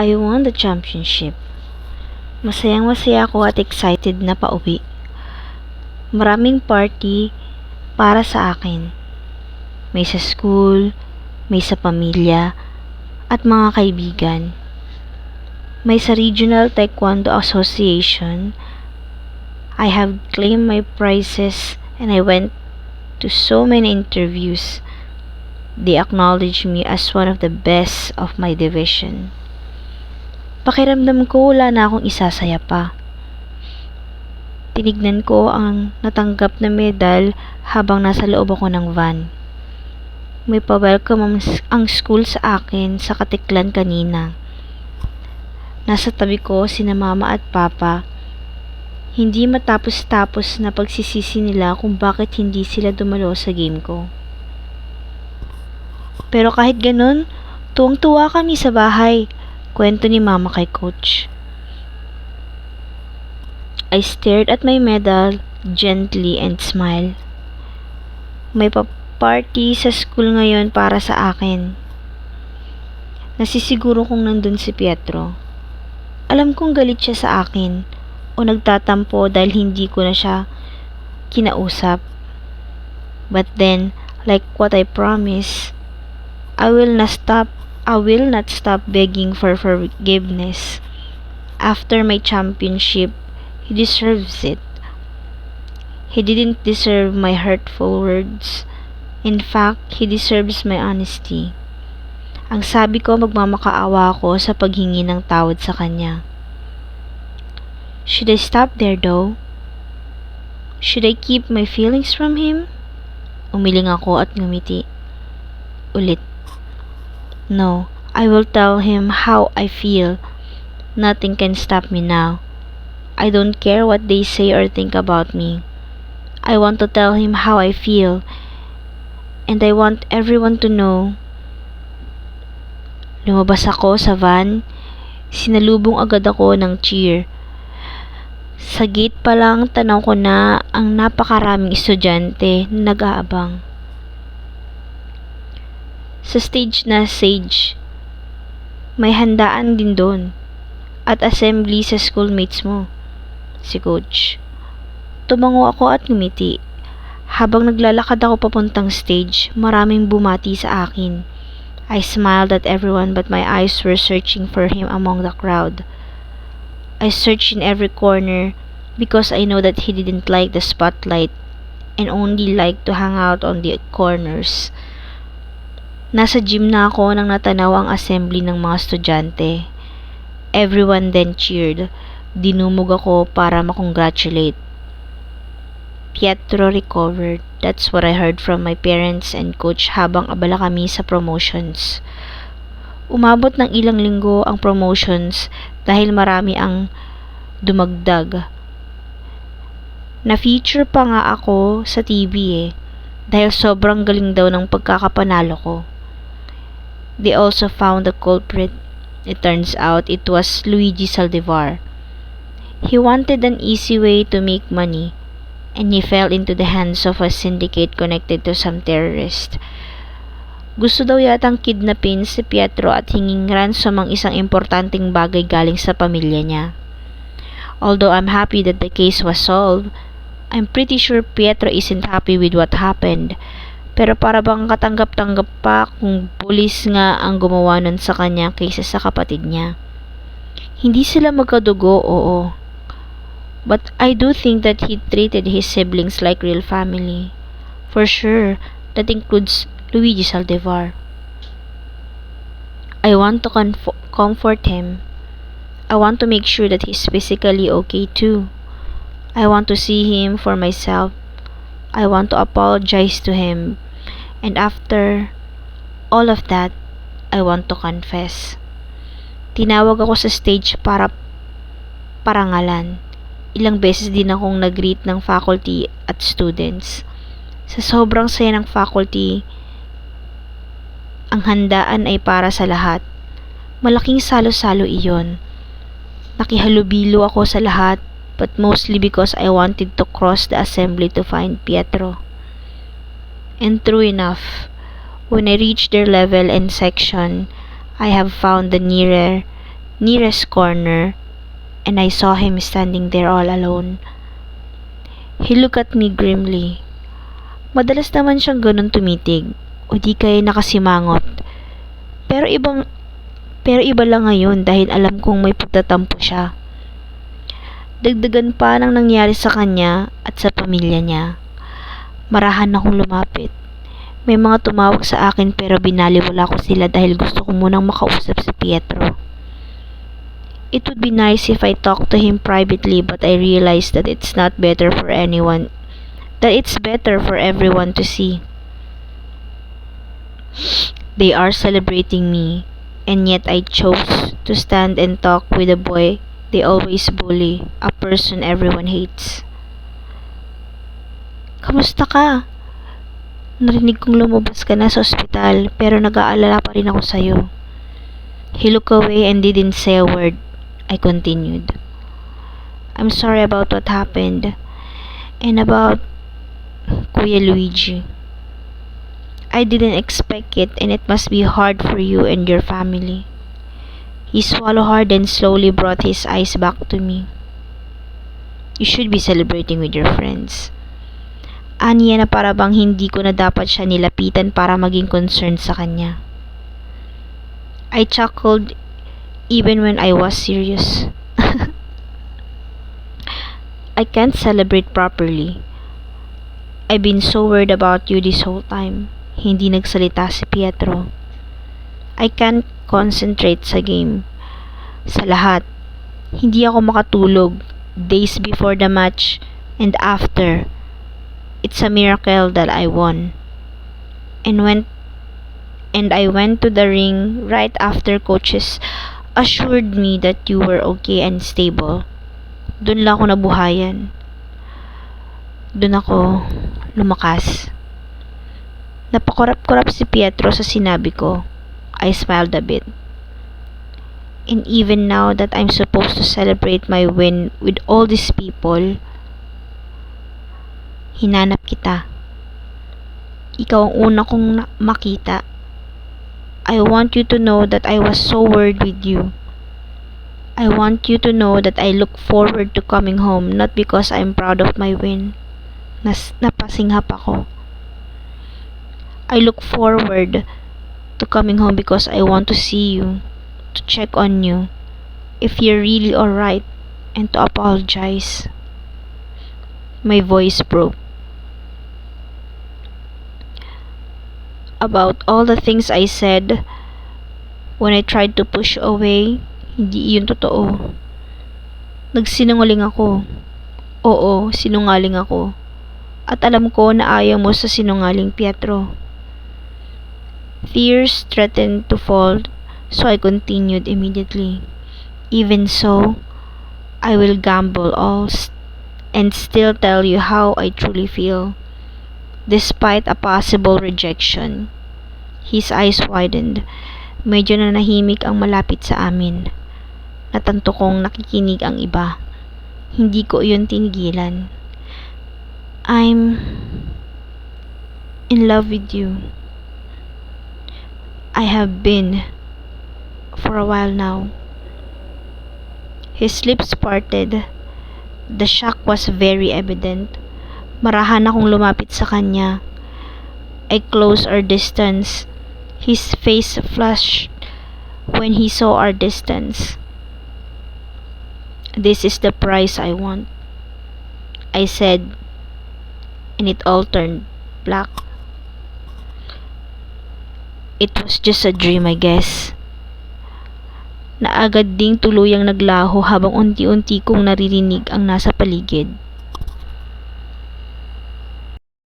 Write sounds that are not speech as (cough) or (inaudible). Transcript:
I won the championship. Masayang masaya ako at excited na pauwi. Maraming party para sa akin. May sa school, may sa pamilya, at mga kaibigan. May sa Regional Taekwondo Association. I have claimed my prizes and I went to so many interviews. They acknowledged me as one of the best of my division. Pakiramdam ko wala na akong isasaya pa. Tinignan ko ang natanggap na medal habang nasa loob ako ng van. May pa-welcome ang, school sa akin sa katiklan kanina. Nasa tabi ko sina mama at papa. Hindi matapos-tapos na pagsisisi nila kung bakit hindi sila dumalo sa game ko. Pero kahit ganun, tuwang-tuwa kami sa bahay. Kwento ni mama kay coach. I stared at my medal gently and smiled. May pa-party sa school ngayon para sa akin. Nasisiguro kong nandun si Pietro. Alam kong galit siya sa akin o nagtatampo dahil hindi ko na siya kinausap. But then, like what I promised, I will not stop I will not stop begging for forgiveness. After my championship, he deserves it. He didn't deserve my hurtful words. In fact, he deserves my honesty. Ang sabi ko, magmamakaawa ako sa paghingi ng tawad sa kanya. Should I stop there though? Should I keep my feelings from him? Umiling ako at ngumiti. Ulit. No, I will tell him how I feel. Nothing can stop me now. I don't care what they say or think about me. I want to tell him how I feel. And I want everyone to know. Lumabas ako sa van. Sinalubong agad ako ng cheer. Sa gate pa lang tanaw ko na ang napakaraming estudyante na nag-aabang. Sa stage na sage, may handaan din doon at assembly sa schoolmates mo, si coach. Tumango ako at ngumiti. Habang naglalakad ako papuntang stage, maraming bumati sa akin. I smiled at everyone but my eyes were searching for him among the crowd. I searched in every corner because I know that he didn't like the spotlight and only liked to hang out on the corners. Nasa gym na ako nang natanaw ang assembly ng mga estudyante. Everyone then cheered. Dinumog ako para makongratulate. Pietro recovered. That's what I heard from my parents and coach habang abala kami sa promotions. Umabot ng ilang linggo ang promotions dahil marami ang dumagdag. Na-feature pa nga ako sa TV eh dahil sobrang galing daw ng pagkakapanalo ko. They also found the culprit. It turns out it was Luigi Saldivar. He wanted an easy way to make money and he fell into the hands of a syndicate connected to some terrorist. Gusto daw yatang kidnapin si Pietro at hinging ransom ang isang importanteng bagay galing sa pamilya niya. Although I'm happy that the case was solved, I'm pretty sure Pietro isn't happy with what happened. Pero para bang katanggap-tanggap pa kung pulis nga ang gumawa nun sa kanya kaysa sa kapatid niya. Hindi sila magkadugo, oo. But I do think that he treated his siblings like real family. For sure, that includes Luigi Saldivar. I want to comf- comfort him. I want to make sure that he's physically okay too. I want to see him for myself. I want to apologize to him. And after all of that, I want to confess. Tinawag ako sa stage para parangalan. Ilang beses din akong nag-greet ng faculty at students. Sa sobrang saya ng faculty, ang handaan ay para sa lahat. Malaking salo-salo iyon. Nakihalubilo ako sa lahat but mostly because I wanted to cross the assembly to find Pietro. And true enough, when I reached their level and section, I have found the nearer nearest corner and I saw him standing there all alone. He looked at me grimly. Madalas naman siyang ganun tumitig o di kaya nakasimangot. Pero ibang pero iba lang ngayon dahil alam kong may pagtatampo siya. Dagdagan pa ng nangyari sa kanya at sa pamilya niya. Marahan akong lumapit. May mga tumawag sa akin pero binaliwala ko sila dahil gusto ko munang makausap si Pietro. It would be nice if I talked to him privately but I realized that it's not better for anyone that it's better for everyone to see. They are celebrating me and yet I chose to stand and talk with a boy they always bully, a person everyone hates. Kamusta ka? Narinig kong lumabas ka na sa ospital pero nag-aalala pa rin ako sa'yo. He looked away and didn't say a word. I continued. I'm sorry about what happened and about Kuya Luigi. I didn't expect it and it must be hard for you and your family. He swallowed hard and slowly brought his eyes back to me. You should be celebrating with your friends. Aniya na para bang hindi ko na dapat siya nilapitan para maging concerned sa kanya. I chuckled even when I was serious. (laughs) I can't celebrate properly. I've been so worried about you this whole time. Hindi nagsalita si Pietro. I can't concentrate sa game. Sa lahat. Hindi ako makatulog days before the match and after. It's a miracle that I won. And went and I went to the ring right after coaches assured me that you were okay and stable. Doon lang ako nabuhayan. Doon ako lumakas. Napakurap-kurap si Pietro sa sinabi ko. I smiled a bit. And even now that I'm supposed to celebrate my win with all these people, hinanap kita. Ikaw ang una kong makita. I want you to know that I was so worried with you. I want you to know that I look forward to coming home not because I'm proud of my win. Nas napasinghap ako. I look forward to coming home because I want to see you, to check on you, if you're really alright, and to apologize. My voice broke. About all the things I said when I tried to push away, hindi yun totoo. Nagsinungaling ako. Oo, sinungaling ako. At alam ko na ayaw mo sa sinungaling, Pietro. Fears threatened to fall, so I continued immediately. Even so, I will gamble all st- and still tell you how I truly feel. Despite a possible rejection, his eyes widened. Medyo na nahimik ang malapit sa amin. Natanto kong nakikinig ang iba. Hindi ko yun tinigilan. I'm in love with you. I have been for a while now. His lips parted. The shock was very evident. Marahan akong lumapit sa kanya. I closed our distance. His face flushed when he saw our distance. This is the price I want. I said, and it all turned black. It was just a dream, I guess. Naagad ding tuluyang naglaho habang unti-unti kong naririnig ang nasa paligid.